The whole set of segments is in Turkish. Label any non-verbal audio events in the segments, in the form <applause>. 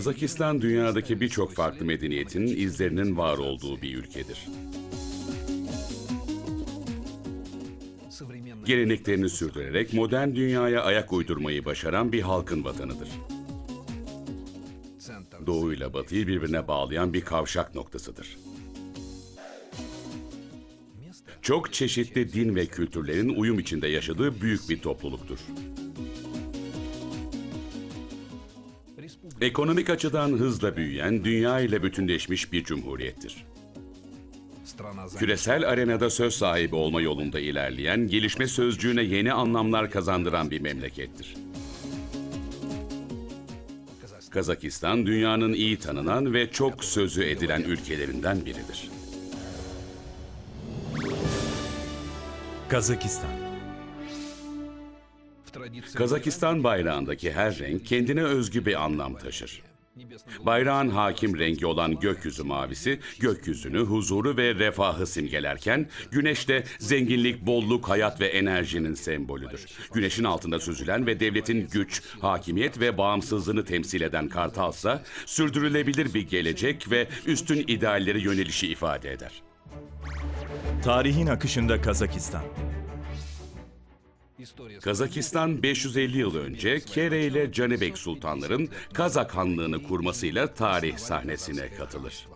Kazakistan dünyadaki birçok farklı medeniyetin izlerinin var olduğu bir ülkedir. Geleneklerini sürdürerek modern dünyaya ayak uydurmayı başaran bir halkın vatanıdır. Doğu ile Batı'yı birbirine bağlayan bir kavşak noktasıdır. Çok çeşitli din ve kültürlerin uyum içinde yaşadığı büyük bir topluluktur. Ekonomik açıdan hızla büyüyen, dünya ile bütünleşmiş bir cumhuriyettir. Küresel arenada söz sahibi olma yolunda ilerleyen, gelişme sözcüğüne yeni anlamlar kazandıran bir memlekettir. Kazakistan, dünyanın iyi tanınan ve çok sözü edilen ülkelerinden biridir. Kazakistan. Kazakistan bayrağındaki her renk kendine özgü bir anlam taşır. Bayrağın hakim rengi olan gökyüzü mavisi, gökyüzünü, huzuru ve refahı simgelerken, güneş de zenginlik, bolluk, hayat ve enerjinin sembolüdür. Güneşin altında süzülen ve devletin güç, hakimiyet ve bağımsızlığını temsil eden kartalsa, sürdürülebilir bir gelecek ve üstün idealleri yönelişi ifade eder. Tarihin akışında Kazakistan. Kazakistan 550 yıl önce Kere ile Canibek sultanların Kazak Hanlığını kurmasıyla tarih sahnesine katılır.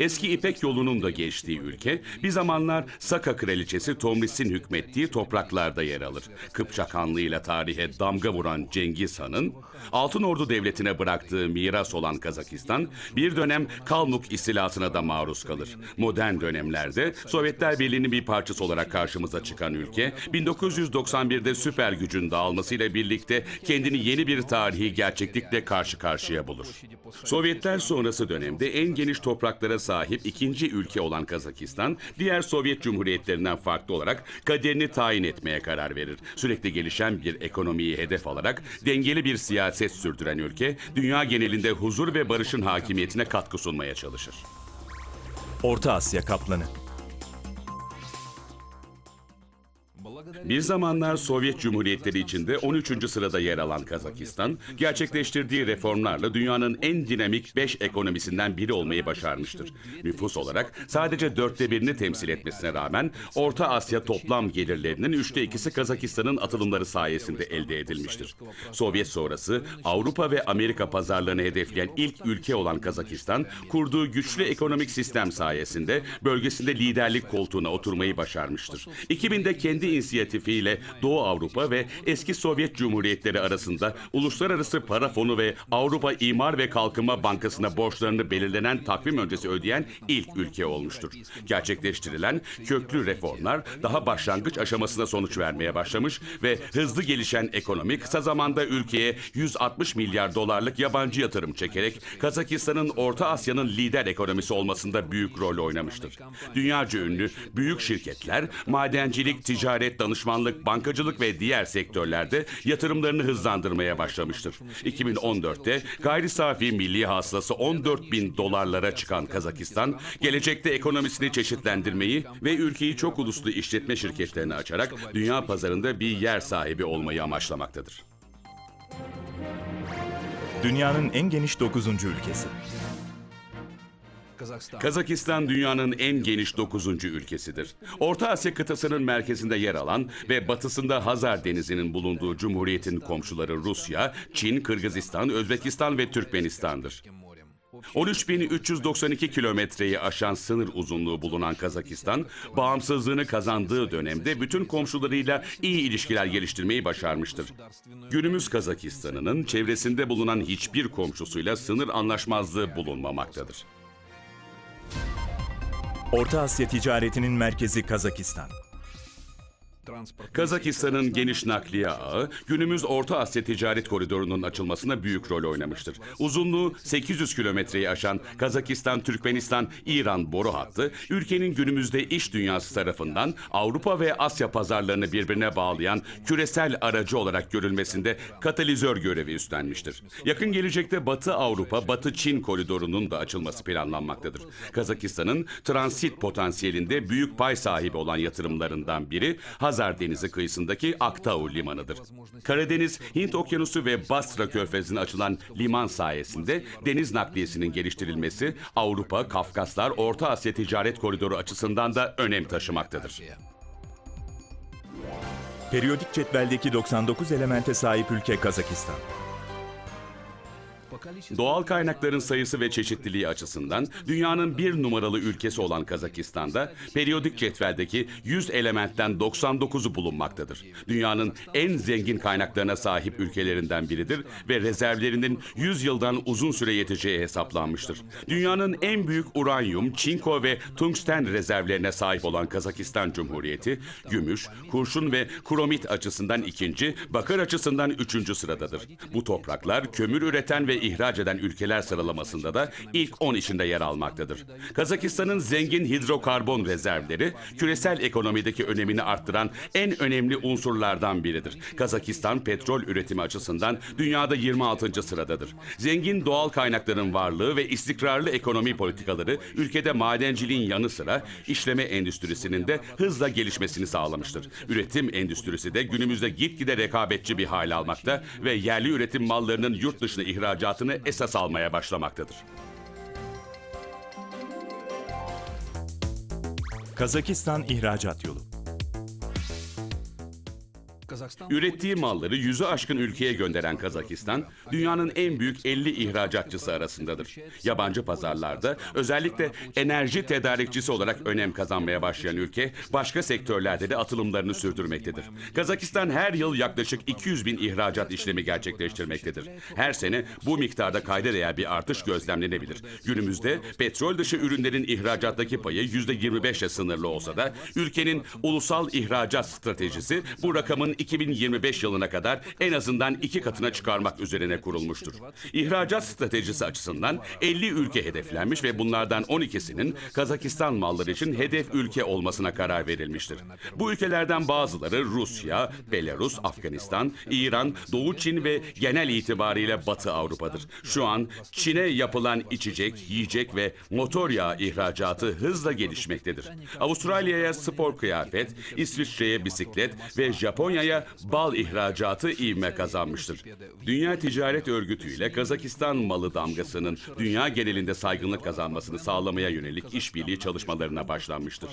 Eski İpek yolunun da geçtiği ülke, bir zamanlar Saka kraliçesi Tomris'in hükmettiği topraklarda yer alır. Kıpçak Hanlığı ile tarihe damga vuran Cengiz Han'ın, Altın Ordu Devleti'ne bıraktığı miras olan Kazakistan, bir dönem Kalmuk istilasına da maruz kalır. Modern dönemlerde Sovyetler Birliği'nin bir parçası olarak karşımıza çıkan ülke, 1991'de süper gücün dağılmasıyla birlikte kendini yeni bir tarihi gerçeklikle karşı karşıya bulur. Sovyetler sonrası dönemde en geniş topraklara sahip ikinci ülke olan Kazakistan, diğer Sovyet cumhuriyetlerinden farklı olarak kaderini tayin etmeye karar verir. Sürekli gelişen bir ekonomiyi hedef alarak dengeli bir siyaset sürdüren ülke, dünya genelinde huzur ve barışın hakimiyetine katkı sunmaya çalışır. Orta Asya kaplanı. Bir zamanlar Sovyet Cumhuriyetleri içinde 13. sırada yer alan Kazakistan, gerçekleştirdiği reformlarla dünyanın en dinamik 5 ekonomisinden biri olmayı başarmıştır. Nüfus olarak sadece dörtte birini temsil etmesine rağmen Orta Asya toplam gelirlerinin üçte ikisi Kazakistan'ın atılımları sayesinde elde edilmiştir. Sovyet sonrası Avrupa ve Amerika pazarlarını hedefleyen ilk ülke olan Kazakistan, kurduğu güçlü ekonomik sistem sayesinde bölgesinde liderlik koltuğuna oturmayı başarmıştır. 2000'de kendi inisiyatifiyle Doğu Avrupa ve eski Sovyet Cumhuriyetleri arasında Uluslararası Para Fonu ve Avrupa İmar ve Kalkınma Bankası'na borçlarını belirlenen takvim öncesi ödeyen ilk ülke olmuştur. Gerçekleştirilen köklü reformlar daha başlangıç aşamasında sonuç vermeye başlamış ve hızlı gelişen ekonomi kısa zamanda ülkeye 160 milyar dolarlık yabancı yatırım çekerek Kazakistan'ın Orta Asya'nın lider ekonomisi olmasında büyük rol oynamıştır. Dünyaca ünlü büyük şirketler madencilik, ticaret, danışmanlık, bankacılık ve diğer sektörlerde yatırımlarını hızlandırmaya başlamıştır. 2014'te gayri safi milli hasılası 14 bin dolarlara çıkan Kazakistan, gelecekte ekonomisini çeşitlendirmeyi ve ülkeyi çok uluslu işletme şirketlerine açarak dünya pazarında bir yer sahibi olmayı amaçlamaktadır. Dünyanın en geniş 9. ülkesi. Kazakistan dünyanın en geniş 9. ülkesidir. Orta Asya kıtasının merkezinde yer alan ve batısında Hazar Denizi'nin bulunduğu cumhuriyetin komşuları Rusya, Çin, Kırgızistan, Özbekistan ve Türkmenistan'dır. 13.392 kilometreyi aşan sınır uzunluğu bulunan Kazakistan, bağımsızlığını kazandığı dönemde bütün komşularıyla iyi ilişkiler geliştirmeyi başarmıştır. Günümüz Kazakistan'ının çevresinde bulunan hiçbir komşusuyla sınır anlaşmazlığı bulunmamaktadır. Orta Asya ticaretinin merkezi Kazakistan. Kazakistan'ın geniş nakliye ağı, günümüz Orta Asya ticaret koridorunun açılmasına büyük rol oynamıştır. Uzunluğu 800 kilometreyi aşan Kazakistan-Türkmenistan-İran boru hattı, ülkenin günümüzde iş dünyası tarafından Avrupa ve Asya pazarlarını birbirine bağlayan küresel aracı olarak görülmesinde katalizör görevi üstlenmiştir. Yakın gelecekte Batı Avrupa, Batı Çin koridorunun da açılması planlanmaktadır. Kazakistan'ın transit potansiyelinde büyük pay sahibi olan yatırımlarından biri, Hazar Hazar Denizi kıyısındaki Aktau limanıdır. Karadeniz, Hint Okyanusu ve Basra Körfezi'ne açılan liman sayesinde deniz nakliyesinin geliştirilmesi Avrupa, Kafkaslar, Orta Asya ticaret koridoru açısından da önem taşımaktadır. Periyodik cetveldeki 99 elemente sahip ülke Kazakistan. Doğal kaynakların sayısı ve çeşitliliği açısından dünyanın bir numaralı ülkesi olan Kazakistan'da periyodik cetveldeki 100 elementten 99'u bulunmaktadır. Dünyanın en zengin kaynaklarına sahip ülkelerinden biridir ve rezervlerinin 100 yıldan uzun süre yeteceği hesaplanmıştır. Dünyanın en büyük uranyum, çinko ve tungsten rezervlerine sahip olan Kazakistan Cumhuriyeti, gümüş, kurşun ve kromit açısından ikinci, bakır açısından üçüncü sıradadır. Bu topraklar kömür üreten ve ihraç eden ülkeler sıralamasında da ilk 10 içinde yer almaktadır. Kazakistan'ın zengin hidrokarbon rezervleri küresel ekonomideki önemini arttıran en önemli unsurlardan biridir. Kazakistan petrol üretimi açısından dünyada 26. sıradadır. Zengin doğal kaynakların varlığı ve istikrarlı ekonomi politikaları ülkede madenciliğin yanı sıra işleme endüstrisinin de hızla gelişmesini sağlamıştır. Üretim endüstrisi de günümüzde gitgide rekabetçi bir hal almakta ve yerli üretim mallarının yurt dışına ihracatını esas almaya başlamaktadır. Kazakistan ihracat yolu. Ürettiği malları yüzü aşkın ülkeye gönderen Kazakistan, dünyanın en büyük 50 ihracatçısı arasındadır. Yabancı pazarlarda özellikle enerji tedarikçisi olarak önem kazanmaya başlayan ülke, başka sektörlerde de atılımlarını sürdürmektedir. Kazakistan her yıl yaklaşık 200 bin ihracat işlemi gerçekleştirmektedir. Her sene bu miktarda kayda değer bir artış gözlemlenebilir. Günümüzde petrol dışı ürünlerin ihracattaki payı %25 ile sınırlı olsa da ülkenin ulusal ihracat stratejisi bu rakamın 2025 yılına kadar en azından iki katına çıkarmak üzerine kurulmuştur. İhracat stratejisi açısından 50 ülke hedeflenmiş ve bunlardan 12'sinin Kazakistan malları için hedef ülke olmasına karar verilmiştir. Bu ülkelerden bazıları Rusya, Belarus, Afganistan, İran, Doğu Çin ve genel itibariyle Batı Avrupa'dır. Şu an Çin'e yapılan içecek, yiyecek ve motor yağı ihracatı hızla gelişmektedir. Avustralya'ya spor kıyafet, İsviçre'ye bisiklet ve Japonya'ya bal ihracatı ivme kazanmıştır. Dünya Ticaret Örgütü ile Kazakistan malı damgasının dünya genelinde saygınlık kazanmasını sağlamaya yönelik işbirliği çalışmalarına başlanmıştır.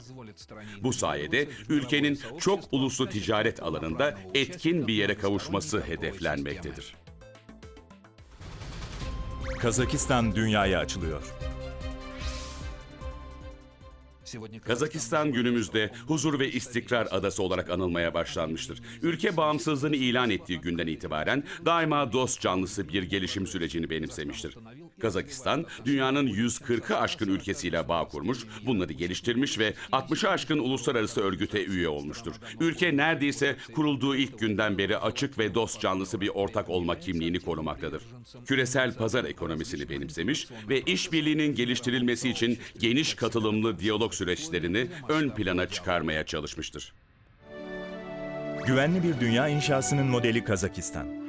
Bu sayede ülkenin çok uluslu ticaret alanında etkin bir yere kavuşması hedeflenmektedir. Kazakistan dünyaya açılıyor. Kazakistan günümüzde huzur ve istikrar adası olarak anılmaya başlanmıştır. Ülke bağımsızlığını ilan ettiği günden itibaren daima dost canlısı bir gelişim sürecini benimsemiştir. Kazakistan, dünyanın 140'ı aşkın ülkesiyle bağ kurmuş, bunları geliştirmiş ve 60'ı aşkın uluslararası örgüte üye olmuştur. Ülke neredeyse kurulduğu ilk günden beri açık ve dost canlısı bir ortak olma kimliğini korumaktadır. Küresel pazar ekonomisini benimsemiş ve işbirliğinin geliştirilmesi için geniş katılımlı diyalog süreçlerini ön plana çıkarmaya çalışmıştır. Güvenli bir dünya inşasının modeli Kazakistan.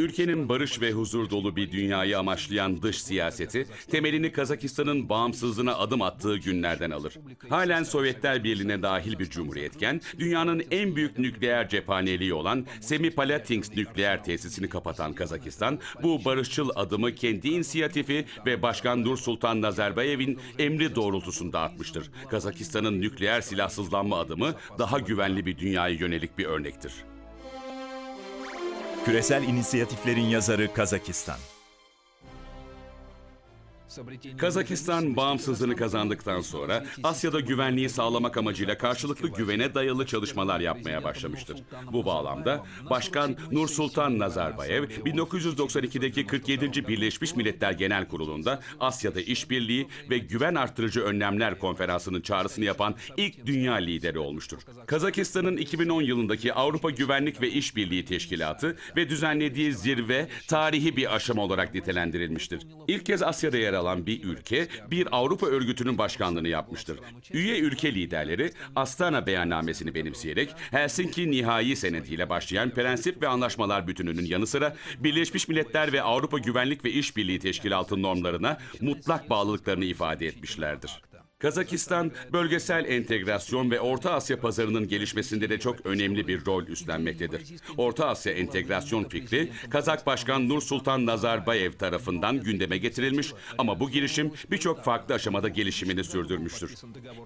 Ülkenin barış ve huzur dolu bir dünyayı amaçlayan dış siyaseti, temelini Kazakistan'ın bağımsızlığına adım attığı günlerden alır. Halen Sovyetler Birliği'ne dahil bir cumhuriyetken, dünyanın en büyük nükleer cephaneliği olan Semipalatinsk nükleer tesisini kapatan Kazakistan, bu barışçıl adımı kendi inisiyatifi ve Başkan Nur Sultan Nazarbayev'in emri doğrultusunda atmıştır. Kazakistan'ın nükleer silahsızlanma adımı daha güvenli bir dünyaya yönelik bir örnektir. Küresel inisiyatiflerin yazarı Kazakistan. Kazakistan bağımsızlığını kazandıktan sonra Asya'da güvenliği sağlamak amacıyla karşılıklı güvene dayalı çalışmalar yapmaya başlamıştır. Bu bağlamda Başkan Nursultan Nazarbayev 1992'deki 47. Birleşmiş Milletler Genel Kurulu'nda Asya'da işbirliği ve güven arttırıcı önlemler konferansının çağrısını yapan ilk dünya lideri olmuştur. Kazakistan'ın 2010 yılındaki Avrupa Güvenlik ve İşbirliği Teşkilatı ve düzenlediği zirve tarihi bir aşama olarak nitelendirilmiştir. İlk kez Asya'da yer alan bir ülke bir Avrupa örgütünün başkanlığını yapmıştır. Üye ülke liderleri Astana beyannamesini benimseyerek Helsinki nihai senediyle başlayan prensip ve anlaşmalar bütününün yanı sıra Birleşmiş Milletler ve Avrupa Güvenlik ve İşbirliği Teşkilatı normlarına mutlak bağlılıklarını ifade etmişlerdir. Kazakistan, bölgesel entegrasyon ve Orta Asya pazarının gelişmesinde de çok önemli bir rol üstlenmektedir. Orta Asya entegrasyon fikri, Kazak Başkan Nursultan Nazarbayev tarafından gündeme getirilmiş ama bu girişim birçok farklı aşamada gelişimini sürdürmüştür.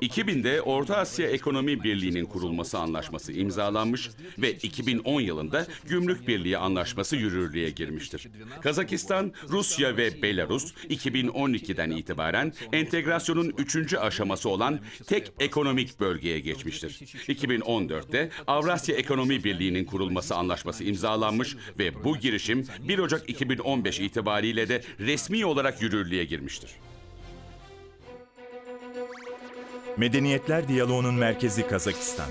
2000'de Orta Asya Ekonomi Birliği'nin kurulması anlaşması imzalanmış ve 2010 yılında Gümrük Birliği Anlaşması yürürlüğe girmiştir. Kazakistan, Rusya ve Belarus 2012'den itibaren entegrasyonun üçüncü aşaması olan tek ekonomik bölgeye geçmiştir. 2014'te Avrasya Ekonomi Birliği'nin kurulması anlaşması imzalanmış ve bu girişim 1 Ocak 2015 itibariyle de resmi olarak yürürlüğe girmiştir. Medeniyetler diyaloğunun merkezi Kazakistan.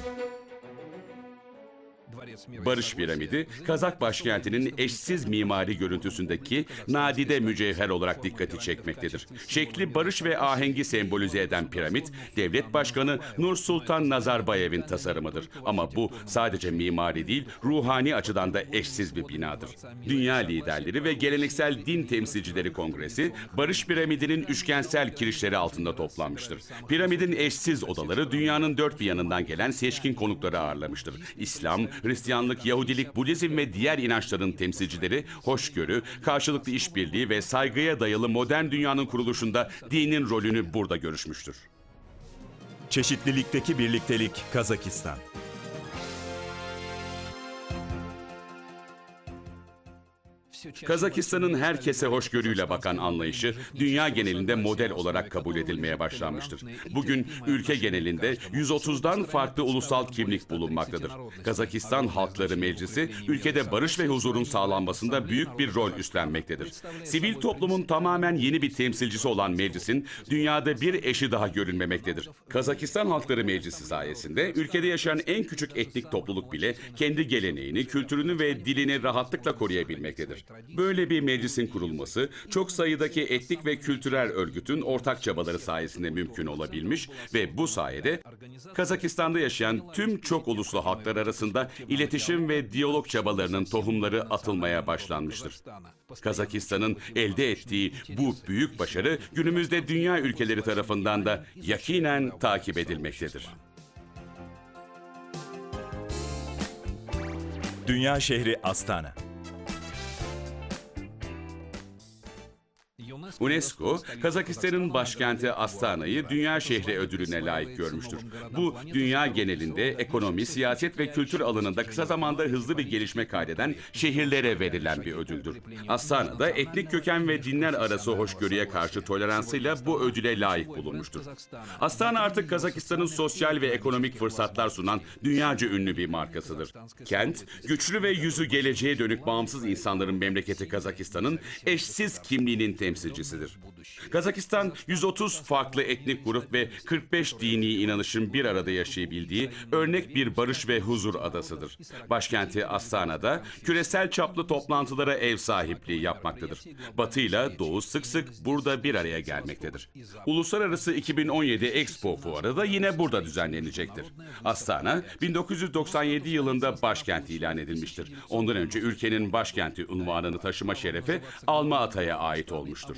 Barış Piramidi, Kazak başkentinin eşsiz mimari görüntüsündeki nadide mücevher olarak dikkati çekmektedir. Şekli barış ve ahengi sembolize eden piramit, devlet başkanı Nur Sultan Nazarbayev'in tasarımıdır. Ama bu sadece mimari değil, ruhani açıdan da eşsiz bir binadır. Dünya liderleri ve geleneksel din temsilcileri kongresi, Barış Piramidinin üçgensel kirişleri altında toplanmıştır. Piramidin eşsiz odaları dünyanın dört bir yanından gelen seçkin konukları ağırlamıştır. İslam, Hristiyanlık, Yahudilik, Budizm ve diğer inançların temsilcileri hoşgörü, karşılıklı işbirliği ve saygıya dayalı modern dünyanın kuruluşunda dinin rolünü burada görüşmüştür. Çeşitlilikteki birliktelik Kazakistan. Kazakistan'ın herkese hoşgörüyle bakan anlayışı dünya genelinde model olarak kabul edilmeye başlanmıştır. Bugün ülke genelinde 130'dan farklı ulusal kimlik bulunmaktadır. Kazakistan Halkları Meclisi ülkede barış ve huzurun sağlanmasında büyük bir rol üstlenmektedir. Sivil toplumun tamamen yeni bir temsilcisi olan meclisin dünyada bir eşi daha görülmemektedir. Kazakistan Halkları Meclisi sayesinde ülkede yaşayan en küçük etnik topluluk bile kendi geleneğini, kültürünü ve dilini rahatlıkla koruyabilmektedir. Böyle bir meclisin kurulması çok sayıdaki etnik ve kültürel örgütün ortak çabaları sayesinde mümkün olabilmiş ve bu sayede Kazakistan'da yaşayan tüm çok uluslu halklar arasında iletişim ve diyalog çabalarının tohumları atılmaya başlanmıştır. Kazakistan'ın elde ettiği bu büyük başarı günümüzde dünya ülkeleri tarafından da yakinen takip edilmektedir. Dünya şehri Astana. UNESCO, Kazakistan'ın başkenti Astana'yı Dünya Şehri ödülüne layık görmüştür. Bu, dünya genelinde ekonomi, siyaset ve kültür alanında kısa zamanda hızlı bir gelişme kaydeden şehirlere verilen bir ödüldür. Astana'da etnik köken ve dinler arası hoşgörüye karşı toleransıyla bu ödüle layık bulunmuştur. Astana artık Kazakistan'ın sosyal ve ekonomik fırsatlar sunan dünyaca ünlü bir markasıdır. Kent, güçlü ve yüzü geleceğe dönük bağımsız insanların memleketi Kazakistan'ın eşsiz kimliğinin temsilcisidir. <laughs> Kazakistan 130 farklı etnik grup ve 45 dini inanışın bir arada yaşayabildiği örnek bir barış ve huzur adasıdır. Başkenti Astana'da küresel çaplı toplantılara ev sahipliği yapmaktadır. Batı ile Doğu sık sık burada bir araya gelmektedir. Uluslararası 2017 Expo Fuarı da yine burada düzenlenecektir. Astana 1997 yılında başkent ilan edilmiştir. Ondan önce ülkenin başkenti unvanını taşıma şerefi Alma ait olmuştur.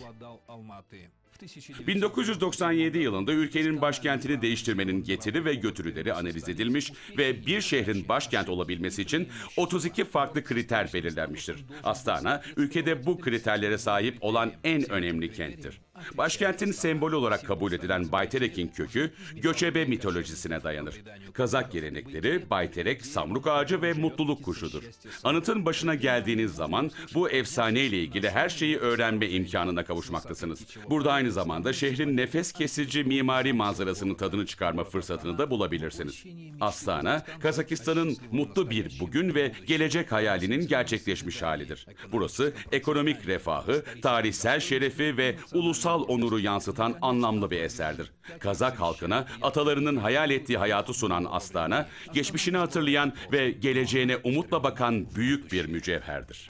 1997 yılında ülkenin başkentini değiştirmenin getiri ve götürüleri analiz edilmiş ve bir şehrin başkent olabilmesi için 32 farklı kriter belirlenmiştir. Astana, ülkede bu kriterlere sahip olan en önemli kenttir. Başkentin sembolü olarak kabul edilen Bayterek'in kökü göçebe mitolojisine dayanır. Kazak gelenekleri Bayterek, samruk ağacı ve mutluluk kuşudur. Anıtın başına geldiğiniz zaman bu efsaneyle ilgili her şeyi öğrenme imkanına kavuşmaktasınız. Burada aynı zamanda şehrin nefes kesici mimari manzarasının tadını çıkarma fırsatını da bulabilirsiniz. Astana, Kazakistan'ın mutlu bir bugün ve gelecek hayalinin gerçekleşmiş halidir. Burası ekonomik refahı, tarihsel şerefi ve ulusal onuru yansıtan anlamlı bir eserdir. Kazak halkına atalarının hayal ettiği hayatı sunan Astana, geçmişini hatırlayan ve geleceğine umutla bakan büyük bir mücevherdir.